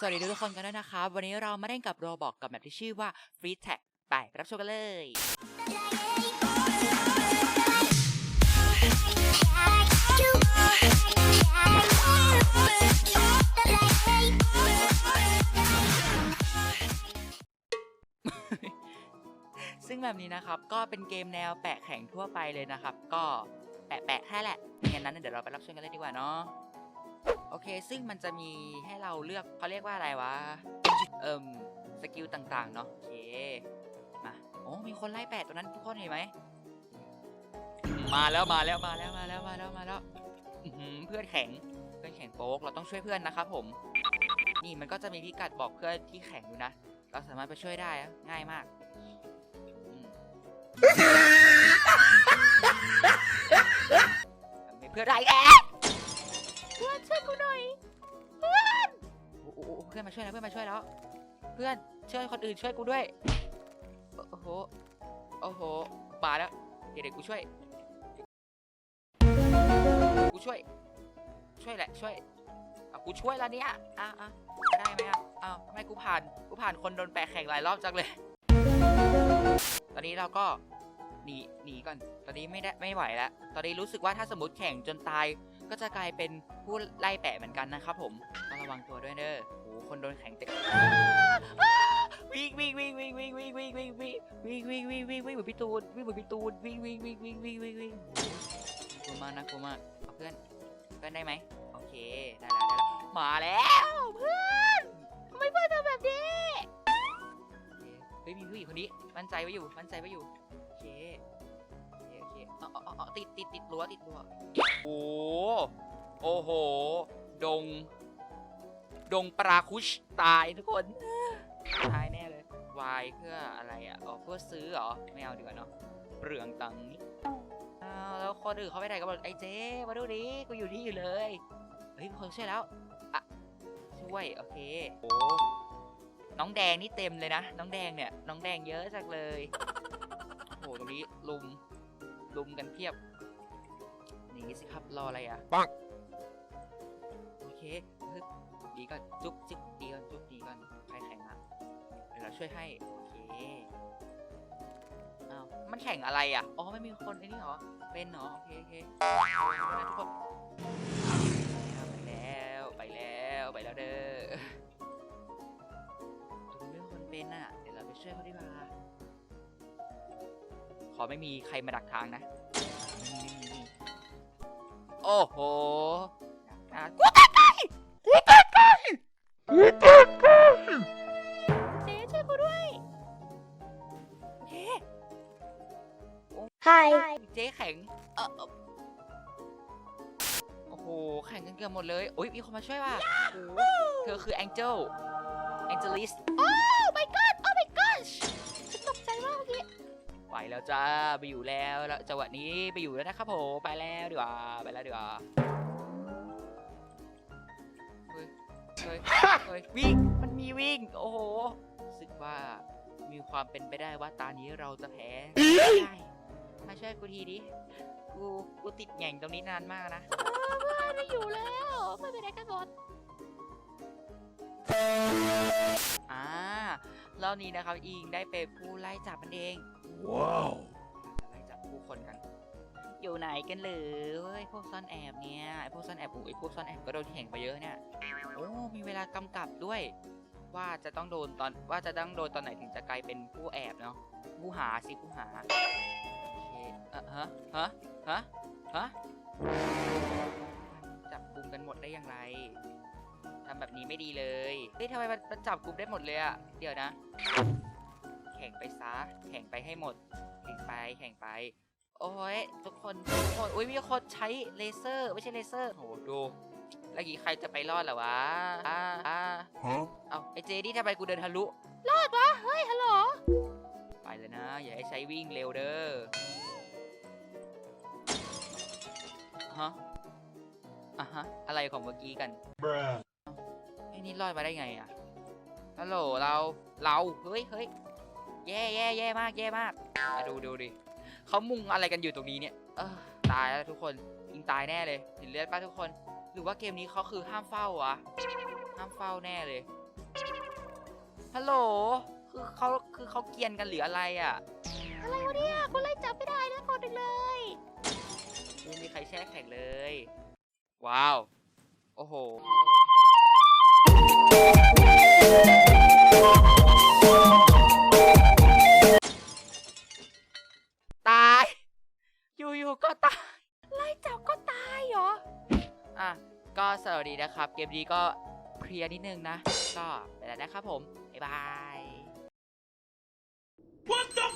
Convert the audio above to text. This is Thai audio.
สวัสดีทุกคนกันด้วยนะครับ วันนี้เรามาเล่นกับโรบอกกับแบบที่ชื่อว่า Free Tag ไปรับชมกันเลย ซึ่งแบบนี้นะครับก็เป็นเกมแนวแปะแข่งทั่วไปเลยนะครับ ก็แปะแปะแค่แหละงั้นนั้นเดี๋ยวเราไปรับชมกันเลยดีกว่าเนาะ โอเค ซึ่งมันจะมีให้เราเลือกเขาเรียกว่าอะไรวะ เอิ่มสกิลต่างๆ เนาะโอเค มา โอ้ มีคนไล่แปะตัวนั้นทุกคนเห็นไหม มาแล้วมาแล้วมาแล้วมาแล้วมาแล้วมาแล้วเพื่อนแข็ง เพื่อนแข็งโป๊ก เราต้องช่วยเพื่อนนะครับผม นี่มันก็จะมีพิกัดบอกเพื่อนที่แข็งอยู่นะ เราสามารถไปช่วยได้ง่ายมากเพื่อนได้แก อนช่วยกูหน่อยเพื่อนโอ้โหเพื่อนมาช่วยแล้วเพื่อนมาช่วยแล้ว เพื่อนช่วยคนอื่นช่วยกูด้วย โอ้โห โอ้โหมาแล้ว เดี๋ยวเดี๋ยวกูช่วย กูช่วย ช่วยแหละช่วยอะกูช่วยแล้วเนี่ยอะอะได้ไหมอะอ้าวทำไมกูผ่าน กูผ่านคนโดนแปะแข่งหลายรอบจังเลย ตอนนี้เราก็หนีหนีก่อน ตอนนี้ไม่ได้ไม่ไหวแล้ว ตอนนี้รู้สึกว่าถ้าสมมติแข่งจนตาย ก็จะกลายเป็นผู้ไล่แปะเหมือนกันนะครับผมต้องระวังตัวด้วยเด้อโอ้โหคนโดนแข่งเตะวิ่งวิ่งวิ่งวิ่งวิ่งวิ่งวิ่งวิ่งวิ่งวิ่งวิ่งวิ่งวิ่งวิ่งเหมือนพี่ตูนวิ่งเหมือนพี่ตูนวิ่งวิ่งวิ่งวิ่งวิ่งวิ่งวิ่งกลัวมากนะกลัวมากเอาเพื่อนเพื่อนได้ไหมโอเคได้แล้วได้แล้วมาแล้วเพื่อนทำไมเพื่อนทำแบบนี้โอเคเฮ้ยมีผู้หญิงคนนี้มั่นใจไว้อยู่มั่นใจไว้อยู่ ติดติดติดรั้วติดรั้วโอ้โหโอ้โห ดง ดงปราคุชตายทุกคนตายแน่เลยวายเพื่ออะไรอะอ๋อเพื่อซื้อเหรอ ไม่เอาดีกว่าเนาะเปลืองตังค์นี่อ้าวแล้วคนอื่นเขาไปไหนกันหมดไอ้เจ๊มาดูดิกูอยู่ที่อยู่เลย เฮ้ยมีคนช่วยแล้วอะช่วย โอเคโอ้น้องแดงนี่เต็มเลยนะ น้องแดงเนี่ย น้องแดงเยอะจังเลย โอ้โหตรงนี้ลุม ลุมกันเพียบ หนีสิครับรออะไรอะปังโอเคฮึบดีก่อนจุ๊บจิ๊บดีก่อนจุ๊บดีก่อนใครแข่งอะเดี๋ยวเราช่วยให้โอเคอ้าวมันแข่งอะไรอะอ๋อไม่มีคนไอ้นี่เหรอเป็นเหรอโอเคโอเคไปทุกคนไปแล้วไปแล้วไปแล้วเด้อตรงนี้มีคนเป็นอะเดี๋ยวเราไปช่วยเขาดีกว่าขอไม่มีใครมาดักทางนะ โอ้โหอะกูตายไปกูตายไปกูตายไปเจ๊ช่วยกูด้วยเจ๊ Hi. เจ๊แข็งเออเอ่อโอ้โห แข่งกันเกือบหมดเลย โอ้ยมีคนมาช่วยว่ะ เธอคือแองเจลแองเจลิส ไปแล้วจ้าไปอยู่แล้วแล้วจังหวะนี้ไปอยู่แล้วนะครับผมไปแล้วดีกว่าไปแล้วดีกว่าเฮ้ยเฮ้ยเฮ้ยวิ่งมันมีวิ่ง โอ้โหรู้สึกว่ามีความเป็นไปได้ว่าตานี้เราจะแพ้ได้มาช่วยกูทีดิกูกูติดแหง่งตรงนี้นานมากนะเพื่อนไม่อยู่แล้วเพื่อนไปไหนกันหมด รอบนี้นะครับ อิงได้เป็นผู้ไล่จับมันเอง Wow. ไล่จับผู้คนกัน อยู่ไหนกันเลยพวกซ่อนแอบเนี่ยไอพวกซ่อนแอบโอ้ยพวกซ่อนแอบก็โดนแข่งไปเยอะเนี่ยโอ้มีเวลากำกับด้วย ว่าจะต้องโดนตอนว่าจะต้องโดนตอนไหนถึงจะกลายเป็นผู้แอบเนาะผู้หาสิผู้หาโอเคเอ่อฮะฮะฮะฮะจับกลุ่มกันหมดได้อย่างไร ทำแบบนี้ไม่ดีเลย เฮ้ยทำไมมันมันจับกลุ่มได้หมดเลยอะเดี๋ยวนะ แข่งไปซะ แข่งไปให้หมด แข่งไป แข่งไป โอ้ยทุกคน ทุกคน อุ้ยมีคนใช้เลเซอร์ ไม่ใช่เลเซอร์โหดูแล้วกี้ใครจะไปรอดเหรอวะอ่าอ่า Huh? เอาไอเจนี่ทำไมกูเดินทะลุ รอดวะ เฮ้ย ฮัลโหล ไปเลยนะ อย่าให้ใช้วิ่งเร็วเด้อ ฮะอะฮะ อะไรของเมื่อกี้กัน Bruh. ไอ้ นี่รอดมาได้ไงอะฮัลโหลเราเราเฮ้ยเฮ้ยแย่แย่แย่มากแย่มากมาดูดูดิเขามุ่งอะไรกันอยู่ตรงนี้เนี่ยเออตายแล้วทุกคนยิงตายแน่เลยเห็นเลือดป่ะทุกคน หรือว่าเกมนี้เขาคือห้ามเฝ้าวะห้ามเฝ้าแน่เลยฮัลโหลคือเขาคือเขาเกียนกันหรืออะไรอะอะไรวะเนี่ยคนไล่จับไม่ได้นะคนหนเลยไม่มีใครแช่แข็งเลย ว้าว โอ้โห ก็สวัสดีนะครับ เกมดีก็เพลียนิดนึงนะ ก็ไปแล้วนะครับผม บ๊ายบาย What the